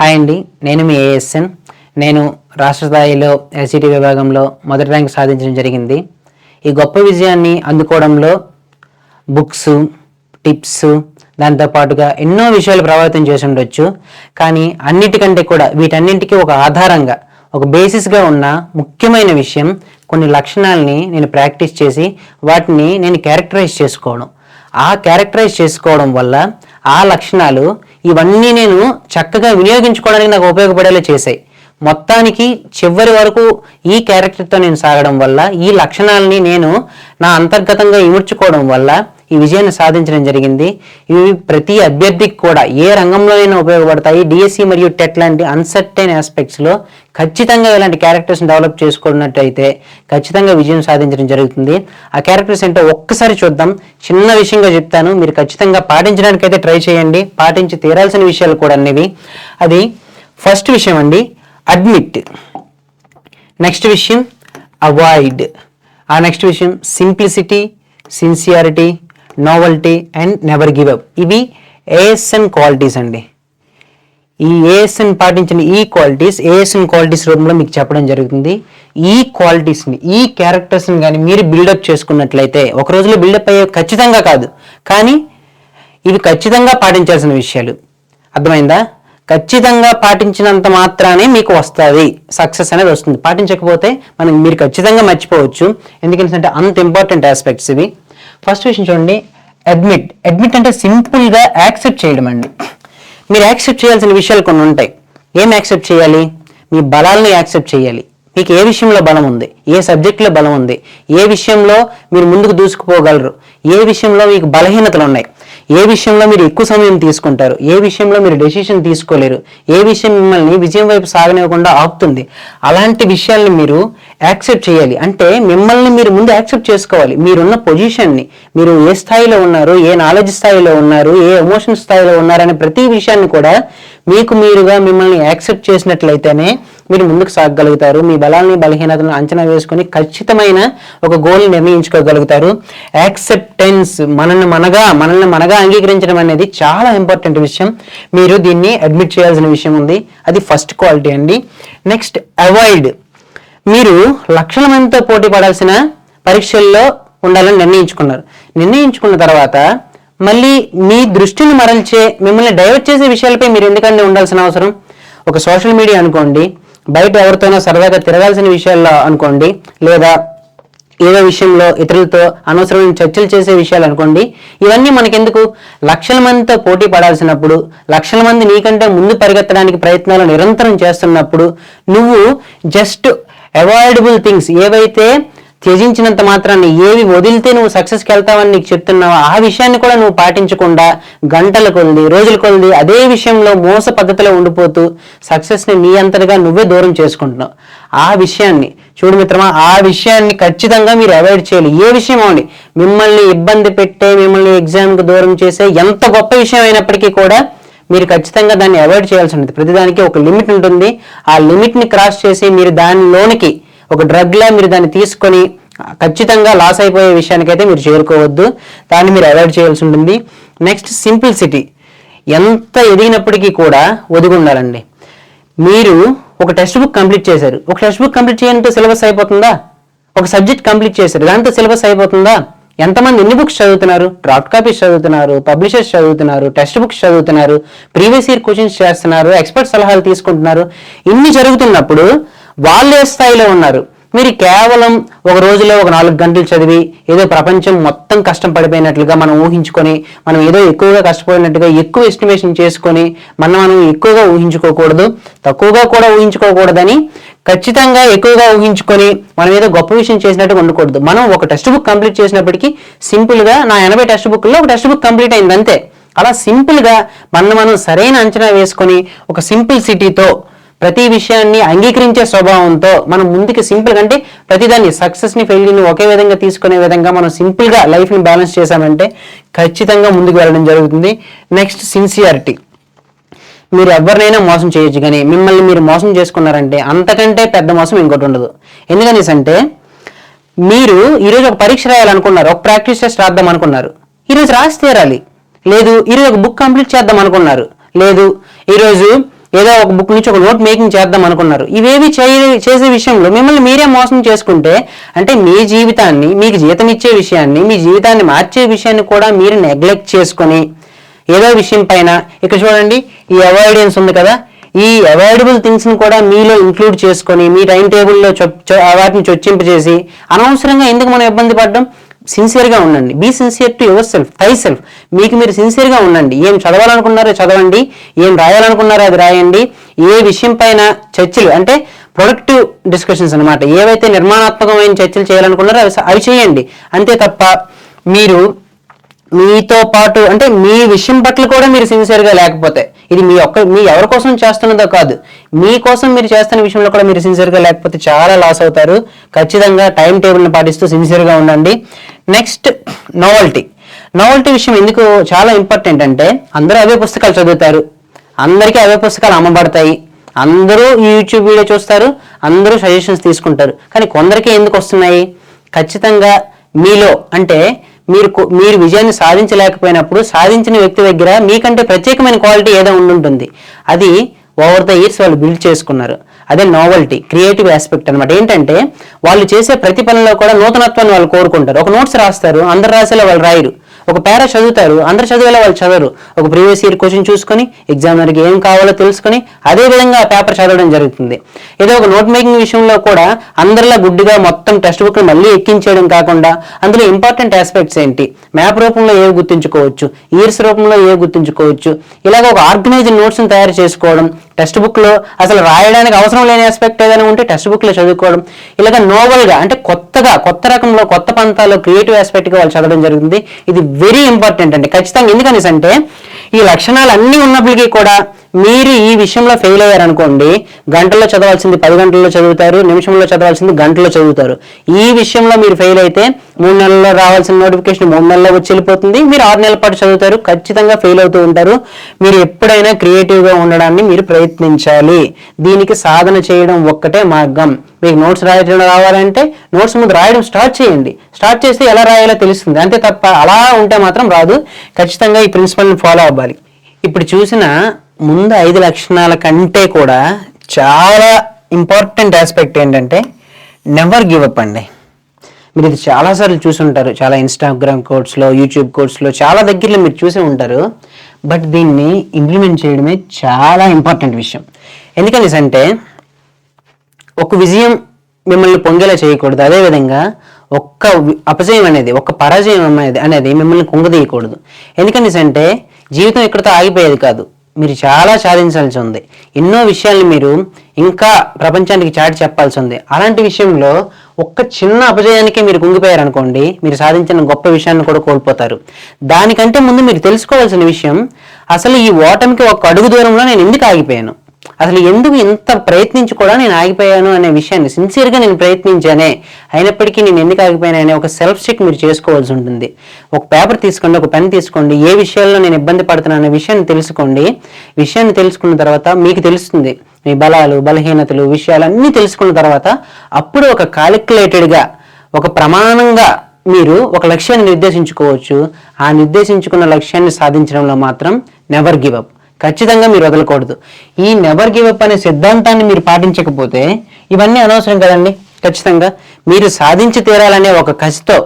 Hi అండి నేను మీ ASN నేను రాష్ట్ర స్థాయిలో ఎస్సిటి విభాగంలో మొదటి ర్యాంక్ సాధించడం జరిగింది. ఈ గొప్ప విజయాన్ని అందుకోవడంలో బుక్స్ టిప్స్ దాంతోపాటుగా ఎన్నో విషయాలు ప్రభావితం చేసి ఉండొచ్చు. కానీ అన్నిటికంటే కూడా వీటన్నింటికి ఒక ఆధారంగా ఒక బేసిస్గా ఉన్న ముఖ్యమైన విషయం కొన్ని లక్షణాలని నేను ప్రాక్టీస్ చేసి వాటిని నేను క్యారెక్టరైజ్ చేసుకోవడం. ఆ క్యారెక్టరైజ్ చేసుకోవడం వల్ల ఆ లక్షణాలు ఇవన్నీ నేను చక్కగా వినియోగించుకోవడానికి నాకు ఉపయోగపడేలా చేశాయి. మొత్తానికి చివరి వరకు ఈ క్యారెక్టర్తో నేను సాగడం వల్ల ఈ లక్షణాలని నేను నా అంతర్గతంగా ఇముడ్చుకోవడం వల్ల ఈ విజయాన్ని సాధించడం జరిగింది. ఇవి ప్రతి అభ్యర్థికి కూడా ఏ రంగంలోనైనా ఉపయోగపడతాయి. డిఎస్సి మరియు టెట్ లాంటి అన్సర్టైన్ ఆస్పెక్ట్స్లో ఖచ్చితంగా ఇలాంటి క్యారెక్టర్స్ని డెవలప్ చేసుకున్నట్టయితే ఖచ్చితంగా విజయం సాధించడం జరుగుతుంది. ఆ క్యారెక్టర్స్ ఏంటో ఒక్కసారి చూద్దాం. చిన్న విషయంగా చెప్తాను. మీరు ఖచ్చితంగా పాటించడానికి అయితే ట్రై చేయండి. పాటించి తీరాల్సిన విషయాలు కూడా అనేవి అది ఫస్ట్ విషయం అండి. అడ్మిట్ నెక్స్ట్ విషయం అవాయిడ్ ఆ నెక్స్ట్ విషయం simplicity sincerity novelty and never give up ఇవి ఏఎస్ఎన్ క్వాలిటీస్ అండి. ఈ ఏఎస్ఎన్ పాటించిన ఈ క్వాలిటీస్ ఏఎస్ఎన్ క్వాలిటీస్ రూపంలో మీకు చెప్పడం జరుగుతుంది. ఈ క్వాలిటీస్ని ఈ క్యారెక్టర్స్ని కానీ మీరు బిల్డప్ చేసుకున్నట్లయితే ఒక రోజులో బిల్డప్ అయ్యే ఖచ్చితంగా కాదు. కానీ ఇవి ఖచ్చితంగా పాటించాల్సిన విషయాలు. అర్థమైందా? ఖచ్చితంగా పాటించినంత మాత్రానే మీకు వస్తుంది. సక్సెస్ అనేది వస్తుంది. పాటించకపోతే మనం మీరు ఖచ్చితంగా మర్చిపోవచ్చు. ఎందుకంటే అంత ఇంపార్టెంట్ ఆస్పెక్ట్స్ ఇవి. ఫస్ట్ విషయం చూడండి. అడ్మిట్ అడ్మిట్ అంటే సింపుల్గా యాక్సెప్ట్ చేయడం అండి. మీరు యాక్సెప్ట్ చేయాల్సిన విషయాలు కొన్ని ఉంటాయి. ఏం యాక్సెప్ట్ చేయాలి? మీ బలాలను యాక్సెప్ట్ చేయాలి. మీకు ఏ విషయంలో బలం ఉంది? ఏ సబ్జెక్టులో బలం ఉంది? ఏ విషయంలో మీరు ముందుకు దూసుకుపోగలరు? ఏ విషయంలో మీకు బలహీనతలు ఉన్నాయి? ఏ విషయంలో మీరు ఎక్కువ సమయం తీసుకుంటారు? ఏ విషయంలో మీరు డెసిషన్ తీసుకోలేరు? ఏ విషయం మిమ్మల్ని విజయం వైపు సాగనివ్వకుండా ఆపుతుంది? అలాంటి విషయాల్ని మీరు యాక్సెప్ట్ చేయాలి. అంటే మిమ్మల్ని మీరు ముందు యాక్సెప్ట్ చేసుకోవాలి. మీరున్న పొజిషన్ని మీరు ఏ స్థాయిలో ఉన్నారు ఏ నాలెడ్జ్ స్థాయిలో ఉన్నారు ఏ ఎమోషన్ స్థాయిలో ఉన్నారనే ప్రతి విషయాన్ని కూడా మీకు మీరుగా మిమ్మల్ని యాక్సెప్ట్ చేసినట్లయితేనే మీరు ముందుకు సాగగలుగుతారు. మీ బలాన్ని బలహీనతను అంచనా వేసుకుని ఖచ్చితమైన ఒక గోల్ నిర్ణయించుకోగలుగుతారు. యాక్సెప్టెన్స్ మనల్ని మనగా మనల్ని మనగా అంగీకరించడం అనేది చాలా ఇంపార్టెంట్ విషయం. మీరు దీన్ని అడ్మిట్ చేయాల్సిన విషయం ఉంది. అది ఫస్ట్ క్వాలిటీ అండి. నెక్స్ట్ అవాయిడ్ మీరు లక్షల మందితో పోటీ పడాల్సిన పరీక్షల్లో ఉండాలని నిర్ణయించుకున్నారు. నిర్ణయించుకున్న తర్వాత మళ్ళీ మీ దృష్టిని మరల్చే మిమ్మల్ని డైవర్ట్ చేసే విషయాలపై మీరు ఎందుకంటే ఉండాల్సిన అవసరం? ఒక సోషల్ మీడియా అనుకోండి బయట ఎవరితోనో సరదాగా తిరగాల్సిన విషయాల్లో అనుకోండి లేదా ఏదో విషయంలో ఇతరులతో అనవసరమైన చర్చలు చేసే విషయాలు అనుకోండి ఇవన్నీ మనకెందుకు? లక్షల మందితో పోటీ పడాల్సినప్పుడు లక్షల మంది నీకంటే ముందు పరిగెత్తడానికి ప్రయత్నాలు నిరంతరం చేస్తున్నప్పుడు నువ్వు జస్ట్ అవాయిడబుల్ థింగ్స్ ఏవైతే త్యజించినంత మాత్రాన్ని ఏవి వదిలితే నువ్వు సక్సెస్కి వెళ్తావని నీకు చెప్తున్నావో ఆ విషయాన్ని కూడా నువ్వు పాటించకుండా గంటల కొలిది రోజుల కొలిది అదే విషయంలో మోస పద్ధతిలో ఉండిపోతూ సక్సెస్ని నీ అంతటిగా నువ్వే దూరం చేసుకుంటున్నావు. ఆ విషయాన్ని చూడు మిత్రమా ఆ విషయాన్ని ఖచ్చితంగా మీరు అవాయిడ్ చేయాలి. ఏ విషయం అవ్వండి మిమ్మల్ని ఇబ్బంది పెట్టే మిమ్మల్ని ఎగ్జామ్కి దూరం చేసే ఎంత గొప్ప విషయం అయినప్పటికీ కూడా మీరు ఖచ్చితంగా దాన్ని అవాయిడ్ చేయాల్సి ఉంటుంది. ప్రతిదానికి ఒక లిమిట్ ఉంటుంది. ఆ లిమిట్ని క్రాస్ చేసి మీరు దానిలోనికి ఒక డ్రగ్లా మీరు దాన్ని తీసుకొని ఖచ్చితంగా లాస్ అయిపోయే విషయానికైతే మీరు చేరుకోవద్దు. దాన్ని మీరు అవాయిడ్ చేయాల్సి ఉంటుంది. నెక్స్ట్ సింప్లిసిటీ ఎంత ఎదిగినప్పటికీ కూడా ఒదిగి ఉండాలండి. మీరు ఒక టెక్స్ట్ బుక్ కంప్లీట్ చేశారు. ఒక టెక్స్ట్ బుక్ కంప్లీట్ చేయాలంటే సిలబస్ అయిపోతుందా? ఒక సబ్జెక్ట్ కంప్లీట్ చేశారు. దాంతో సిలబస్ అయిపోతుందా? ఎంతమంది ఎన్ని బుక్స్ చదువుతున్నారు? డ్రాఫ్ట్ కాపీస్ చదువుతున్నారు పబ్లిషర్స్ చదువుతున్నారు టెక్స్ట్ బుక్స్ చదువుతున్నారు ప్రీవియస్ ఇయర్ క్వశ్చన్స్ చేస్తున్నారు ఎక్స్పర్ట్ సలహాలు తీసుకుంటున్నారు. ఇన్ని జరుగుతున్నప్పుడు వాళ్ళు ఏ స్థాయిలో ఉన్నారు? మీరు కేవలం ఒక రోజులో ఒక నాలుగు గంటలు చదివి ఏదో ప్రపంచం మొత్తం కష్టం పడిపోయినట్లుగా మనం ఊహించుకొని మనం ఏదో ఎక్కువగా కష్టపడినట్టుగా ఎక్కువ ఎస్టిమేషన్ చేసుకొని మనం మనం ఎక్కువగా ఊహించుకోకూడదు. తక్కువగా కూడా ఊహించుకోకూడదని ఖచ్చితంగా ఎక్కువగా ఊహించుకొని మనం ఏదో గొప్ప విషయం చేసినట్టుగా ఉండకూడదు. మనం ఒక టెక్స్ట్ బుక్ కంప్లీట్ చేసినప్పటికీ సింపుల్గా నా ఎనభై టెక్స్ట్ బుక్లో ఒక టెక్స్ట్ బుక్ కంప్లీట్ అయింది అంతే. అలా సింపుల్గా మనం మనం సరైన అంచనా వేసుకొని ఒక సింపుల్ సిటీతో ప్రతి విషయాన్ని అంగీకరించే స్వభావంతో మనం ముందుకు సింపుల్ అంటే ప్రతిదాన్ని సక్సెస్ని ఫెయిల్యూర్ని ఒకే విధంగా తీసుకునే విధంగా మనం సింపుల్గా లైఫ్ని బ్యాలెన్స్ చేశామంటే ఖచ్చితంగా ముందుకు వెళ్ళడం జరుగుతుంది. నెక్స్ట్ సిన్సియారిటీ మీరు ఎవరినైనా మోసం చేయొచ్చు కానీ మిమ్మల్ని మీరు మోసం చేసుకున్నారంటే అంతకంటే పెద్ద మోసం ఇంకోటి ఉండదు. ఎందుకనేసి అంటే మీరు ఈరోజు ఒక పరీక్ష రాయాలనుకున్నారు ఒక ప్రాక్టీస్ టెస్ట్ రాద్దాం అనుకున్నారు. ఈరోజు రాసి తీరాలి లేదు ఈరోజు ఒక బుక్ కంప్లీట్ చేద్దాం అనుకున్నారు. లేదు ఈరోజు ఏదో ఒక బుక్ నుంచి ఒక నోట్ మేకింగ్ చేద్దాం అనుకున్నారు. ఇవేవి చేసే విషయంలో మిమ్మల్ని మీరే మోసం చేసుకుంటే అంటే మీ జీవితాన్ని మీకు జీతం ఇచ్చే విషయాన్ని మీ జీవితాన్ని మార్చే విషయాన్ని కూడా మీరు నెగ్లెక్ట్ చేసుకొని ఏదో విషయం పైన. ఇక్కడ చూడండి ఈ అవాయిడెన్స్ ఉంది కదా. ఈ అవాయిడబుల్ థింగ్స్ని కూడా మీలో ఇంక్లూడ్ చేసుకొని మీ టైం టేబుల్లో వాటిని చొచ్చింపజేసి అనవసరంగా ఎందుకు మనం ఇబ్బంది పడడం? సిన్సియర్గా ఉండండి. Be sincere to yourself thyself మీకు మీరు సిన్సియర్గా ఉండండి. ఏం చదవాలనుకున్నారో చదవండి. ఏం రాయాలనుకున్నారో అది రాయండి. ఏ విషయం పైన చర్చలు అంటే ప్రొడక్టివ్ డిస్కషన్స్ అనమాట ఏవైతే నిర్మాణాత్మకమైన చర్చలు చేయాలనుకున్నారో అవి అవి చేయండి. అంతే తప్ప మీరు మీతో పాటు అంటే మీ విషయం పట్ల కూడా మీరు సిన్సియర్గా లేకపోతే ఇది మీ ఒక్క మీ ఎవరి కోసం చేస్తున్నదో కాదు. మీ కోసం మీరు చేస్తున్న విషయంలో కూడా మీరు సిన్సియర్గా లేకపోతే చాలా లాస్ అవుతారు. ఖచ్చితంగా టైం టేబుల్ని పాటిస్తూ సిన్సియర్గా ఉండండి. నెక్స్ట్ నోవల్టీ నోవల్టీ విషయం ఎందుకు చాలా ఇంపార్టెంట్ అంటే అందరూ అవే పుస్తకాలు చదువుతారు. అందరికీ అవే పుస్తకాలు అమ్మబడతాయి. అందరూ ఈ యూట్యూబ్ వీడియో చూస్తారు. అందరూ సజెషన్స్ తీసుకుంటారు. కానీ కొందరికి ఎందుకు వస్తున్నాయి? ఖచ్చితంగా మీలో అంటే మీరు మీరు విజయాన్ని సాధించలేకపోయినప్పుడు సాధించిన వ్యక్తి దగ్గర మీకంటే ప్రత్యేకమైన క్వాలిటీ ఏదో ఉండుంటుంది అది ఓవర్ ద ఇయర్స్ వాళ్ళు బిల్డ్ చేసుకున్నారు. అదే నావల్టీ క్రియేటివ్ ఆస్పెక్ట్ అన్నమాట. ఏంటంటే వాళ్ళు చేసే ప్రతి పనిలో కూడా నూతనత్వాన్ని వాళ్ళు కోరుకుంటారు. ఒక నోట్స్ రాస్తారు అందరు రాసేలా వాళ్ళు రాయరు. ఒక పేరా చదువుతారు. అందరు చదివేలా వాళ్ళు చదవరు. ఒక ప్రీవియస్ ఇయర్ క్వశ్చన్ చూసుకొని ఎగ్జామినర్కి ఏం కావాలో తెలుసుకొని అదే విధంగా పేపర్ చదవడం జరుగుతుంది. ఏదో ఒక నోట్ మేకింగ్ విషయంలో కూడా అందరిలా గుడ్డిగా మొత్తం టెక్స్ట్ బుక్ మళ్ళీ ఎక్కించేయడం కాకుండా అందులో ఇంపార్టెంట్ ఆస్పెక్ట్స్ ఏంటి? మ్యాప్ రూపంలో ఏవి గుర్తుంచుకోవచ్చు? ఇయర్స్ రూపంలో ఏవి గుర్తుంచుకోవచ్చు? ఇలాగ ఒక ఆర్గనైజ్డ్ నోట్స్ని తయారు చేసుకోవడం టెక్స్ట్ బుక్లో అసలు రాయడానికి అవసరం లేని ఆస్పెక్ట్ ఏదైనా ఉంటే టెక్స్ట్ బుక్లో చదువుకోవడం. ఇలాగ నోవల్గా అంటే కొత్తగా కొత్త రకంలో కొత్త పంతాల్లో క్రియేటివ్ ఆస్పెక్ట్గా వాళ్ళు చదవడం జరుగుతుంది ఇది వెరీ ఇంపార్టెంట్ అండి. ఖచ్చితంగా ఎందుకనేసి అంటే ఈ లక్షణాలు అన్నీ ఉన్నప్పటికీ కూడా మీరు ఈ విషయంలో ఫెయిల్ అయ్యారనుకోండి గంటల్లో చదవాల్సింది పది గంటల్లో చదువుతారు నిమిషంలో చదవాల్సింది గంటలో చదువుతారు. ఈ విషయంలో మీరు ఫెయిల్ అయితే మూడు నెలల్లో రావాల్సిన నోటిఫికేషన్ మూడు నెలల్లో వచ్చి వెళ్ళిపోతుంది. మీరు ఆరు నెలల పాటు చదువుతారు ఖచ్చితంగా ఫెయిల్ అవుతూ ఉంటారు. మీరు ఎప్పుడైనా క్రియేటివ్గా ఉండడాన్ని మీరు ప్రయత్నించాలి. దీనికి సాధన చేయడం ఒక్కటే మార్గం. మీకు నోట్స్ రాయడం రావాలంటే నోట్స్ ముందు రాయడం స్టార్ట్ చేయండి. స్టార్ట్ చేస్తే ఎలా రాయాలో తెలుస్తుంది. అంతే తప్ప అలా ఉంటే మాత్రం రాదు. ఖచ్చితంగా ఈ ప్రిన్సిపల్ని ఫాలో అవ్వాలి. ఇప్పుడు చూసిన ముందు ఐదు లక్షణాల కంటే కూడా చాలా ఇంపార్టెంట్ ఆస్పెక్ట్ ఏంటంటే నెవర్ గివ్ అప్ అండి. మీరు ఇది చాలాసార్లు చూసి ఉంటారు చాలా ఇన్స్టాగ్రామ్ కోర్స్లో యూట్యూబ్ కోర్స్లో చాలా దగ్గరలో మీరు చూసే ఉంటారు. బట్ దీన్ని ఇంప్లిమెంట్ చేయడమే చాలా ఇంపార్టెంట్ విషయం. ఎందుకనేసి అంటే ఒక విజయం మిమ్మల్ని పొంగేలా చేయకూడదు. అదేవిధంగా ఒక్క అపజయం అనేది ఒక్క పరాజయం అనేది అనేది మిమ్మల్ని కుంగదీయకూడదు. ఎందుకనేసి అంటే జీవితం ఇక్కడితో ఆగిపోయేది కాదు. మీరు చాలా సాధించాల్సి ఉంది. ఎన్నో విషయాల్ని మీరు ఇంకా ప్రపంచానికి చాటి చెప్పాల్సి ఉంది. అలాంటి విషయంలో ఒక్క చిన్న అపజయానికి మీరు కుంగిపోయారనుకోండి మీరు సాధించిన గొప్ప విషయాన్ని కూడా కోల్పోతారు. దానికంటే ముందు మీరు తెలుసుకోవాల్సిన విషయం అసలు ఈ ఓటమికి ఒక అడుగు దూరంలో నేను ఎందుకు ఆగిపోయాను? అసలు ఎందుకు ఇంత ప్రయత్నించి కూడా నేను ఆగిపోయాను అనే విషయాన్ని సిన్సియర్గా నేను ప్రయత్నించానే అయినప్పటికీ నేను ఎందుకు ఆగిపోయాను అనే ఒక సెల్ఫ్ చెక్ మీరు చేసుకోవాల్సి ఉంటుంది. ఒక పేపర్ తీసుకోండి ఒక పెన్ తీసుకోండి ఏ విషయాల్లో నేను ఇబ్బంది పడుతున్నాను అనే విషయాన్ని తెలుసుకోండి. విషయాన్ని తెలుసుకున్న తర్వాత మీకు తెలుస్తుంది మీ బలాలు బలహీనతలు విషయాలు అన్నీ తెలుసుకున్న తర్వాత అప్పుడు ఒక కాలిక్యులేటెడ్గా ఒక ప్రమాణంగా మీరు ఒక లక్ష్యాన్ని నిర్దేశించుకోవచ్చు. ఆ నిర్దేశించుకున్న లక్ష్యాన్ని సాధించడంలో మాత్రం నెవర్ గివ్ అప్ ఖచ్చితంగా మీరు వదలకూడదు. ఈ నెవర్ గివ్ అప్ అనే సిద్ధాంతాన్ని మీరు పాటించకపోతే ఇవన్నీ అనవసరం కదండి. ఖచ్చితంగా మీరు సాధించి తీరాలనే ఒక కసితో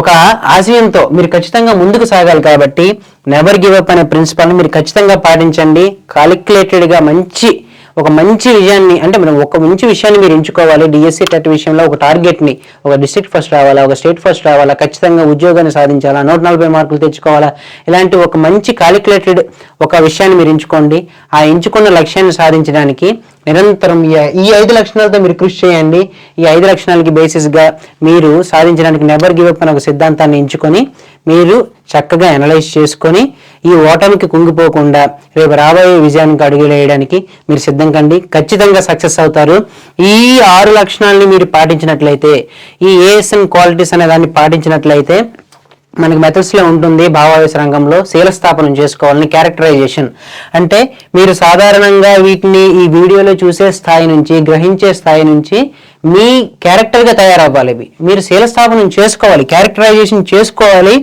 ఒక ఆశయంతో మీరు ఖచ్చితంగా ముందుకు సాగాలి కాబట్టి నెవర్ గివ్ అప్ అనే ప్రిన్సిపల్ని మీరు ఖచ్చితంగా పాటించండి. కాలిక్యులేటెడ్గా మంచి ఒక మంచి విజయాన్ని అంటే మనం ఒక మంచి విషయాన్ని మీరు ఎంచుకోవాలి. డిఎస్సి టెట్ విషయంలో ఒక టార్గెట్ని ఒక డిస్ట్రిక్ట్ ఫస్ట్ రావాలా ఒక స్టేట్ ఫస్ట్ రావాలా ఖచ్చితంగా ఉద్యోగాన్ని సాధించాలా నూట నలభై మార్కులు తెచ్చుకోవాలా ఇలాంటి ఒక మంచి కాలిక్యులేటెడ్ ఒక విషయాన్ని మీరు ఎంచుకోండి. ఆ ఎంచుకున్న లక్ష్యాన్ని సాధించడానికి నిరంతరం ఈ ఈ ఐదు లక్షణాలతో మీరు కృషి చేయండి. ఈ ఐదు లక్షణాలకి బేసిస్గా మీరు సాధించడానికి నెవర్ గివ్ అప్ అనే ఒక సిద్ధాంతాన్ని ఎంచుకొని మీరు చక్కగా అనలైజ్ చేసుకొని ఈ ఓటమికి కుంగిపోకుండా రేపు రాబోయే విజయానికి అడుగులు వేయడానికి మీరు సిద్ధం కండి. ఖచ్చితంగా సక్సెస్ అవుతారు. ఈ ఆరు లక్షణాలని మీరు పాటించినట్లయితే ఈ ఏఎస్ఎన్ క్వాలిటీస్ అనే దాన్ని పాటించినట్లయితే మనకి మెథడ్స్లో ఉంటుంది భావావేశ రంగంలో శీలస్థాపనం చేసుకోవాలని క్యారెక్టరైజేషన్ అంటే మీరు సాధారణంగా వీటిని ఈ వీడియోలో చూసే స్థాయి నుంచి గ్రహించే స్థాయి నుంచి మీ క్యారెక్టర్గా తయారవ్వాలి ఇవి మీరు శీలస్థాపనం చేసుకోవాలి క్యారెక్టరైజేషన్ చేసుకోవాలి.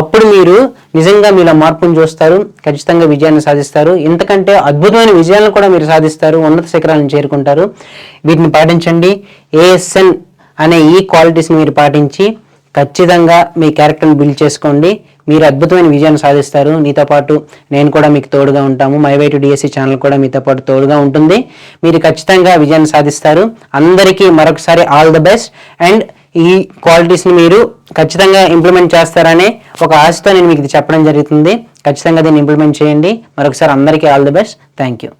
అప్పుడు మీరు నిజంగా మీలో మార్పును చూస్తారు ఖచ్చితంగా విజయాన్ని సాధిస్తారు. ఇంతకంటే అద్భుతమైన విజయాలను కూడా మీరు సాధిస్తారు ఉన్నత శిఖరాలను చేరుకుంటారు. వీటిని పాటించండి. ఏఎస్ఎన్ అనే ఈ క్వాలిటీస్ని మీరు పాటించి ఖచ్చితంగా మీ క్యారెక్టర్ని బిల్డ్ చేసుకోండి. మీరు అద్భుతమైన విజయాన్ని సాధిస్తారు. మీతో పాటు నేను కూడా మీకు తోడుగా ఉంటాము. My way to DSC channel కూడా మీతో పాటు తోడుగా ఉంటుంది. మీరు ఖచ్చితంగా విజయాన్ని సాధిస్తారు. అందరికీ మరొకసారి ఆల్ ద బెస్ట్. అండ్ ఈ క్వాలిటీస్ని మీరు ఖచ్చితంగా ఇంప్లిమెంట్ చేస్తారనే ఒక ఆశతో నేను మీకు ఇది చెప్పడం జరుగుతుంది. ఖచ్చితంగా దీన్ని ఇంప్లిమెంట్ చేయండి. మరొకసారి అందరికీ all the best. Thank you.